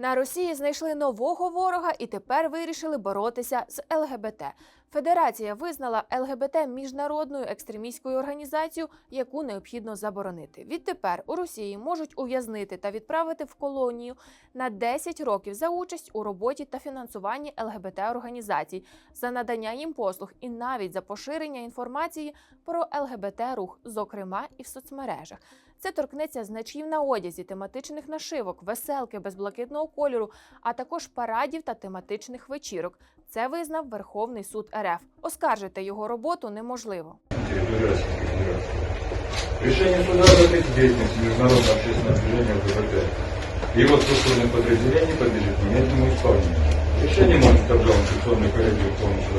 На Росії знайшли нового ворога і тепер вирішили боротися з ЛГБТ. Федерація визнала ЛГБТ міжнародною екстремістською організацією, яку необхідно заборонити. Відтепер у Росії можуть ув'язнити та відправити в колонію на 10 років за участь у роботі та фінансуванні ЛГБТ організацій, за надання їм послуг і навіть за поширення інформації про ЛГБТ рух, зокрема і в соцмережах. Це торкнеться значків на одязі, тематичних нашивок, веселки без блакитного кольору, а також парадів та тематичних вечірок. Це визнав Верховний суд РФ. Оскаржити його роботу неможливо. Федерации Федерации. Решение суда закрыть деятельность международного общественного движения ЛГБТ. Его структурных подразделений подлежит немедленному исполнению. Решение может обжаловать Конституционный коллегию Верховного Суда Российской Федерации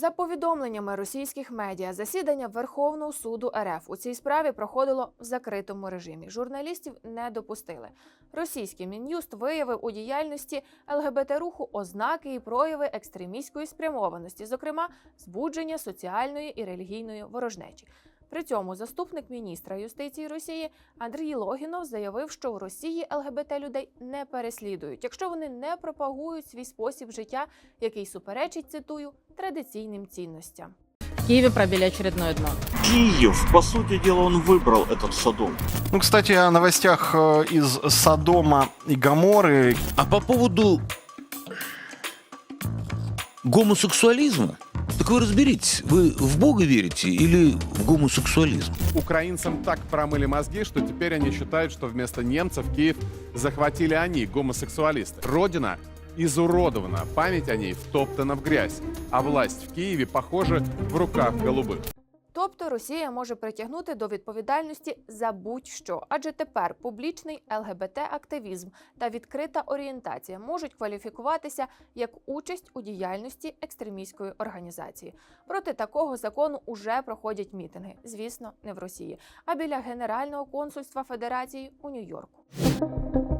за повідомленнями російських медіа, засідання Верховного суду РФ у цій справі проходило в закритому режимі. Журналістів не допустили. Російський мін'юст виявив у діяльності ЛГБТ руху ознаки і прояви екстремістської спрямованості, зокрема збудження соціальної і релігійної ворожнечі. При цьому заступник міністра юстиції Росії Андрій Логінов заявив, що в Росії ЛГБТ людей не переслідують, якщо вони не пропагують свій спосіб життя, який суперечить цитую традиційним цінностям. В Киеве пробили очередное дно. Киев, по сути дела, он выбрал этот Содом. Ну, кстати, о новостях э, из Содома и Гаморы. А по поводу гомосексуализма, Так вы разберитесь, вы в Бога верите или в гомосексуализм? Украинцам так промыли мозги, что теперь они считают, что вместо немцев Киев захватили они, гомосексуалисты. Родина изуродована, память о ней втоптана в грязь, а власть в Киеве, похоже, в руках голубых. Тобто Росія може притягнути до відповідальності за будь-що, адже тепер публічний ЛГБТ-активізм та відкрита орієнтація можуть кваліфікуватися як участь у діяльності екстремістської організації. Проти такого закону уже проходять мітинги, звісно, не в Росії, а біля Генерального консульства Федерації у Нью-Йорку.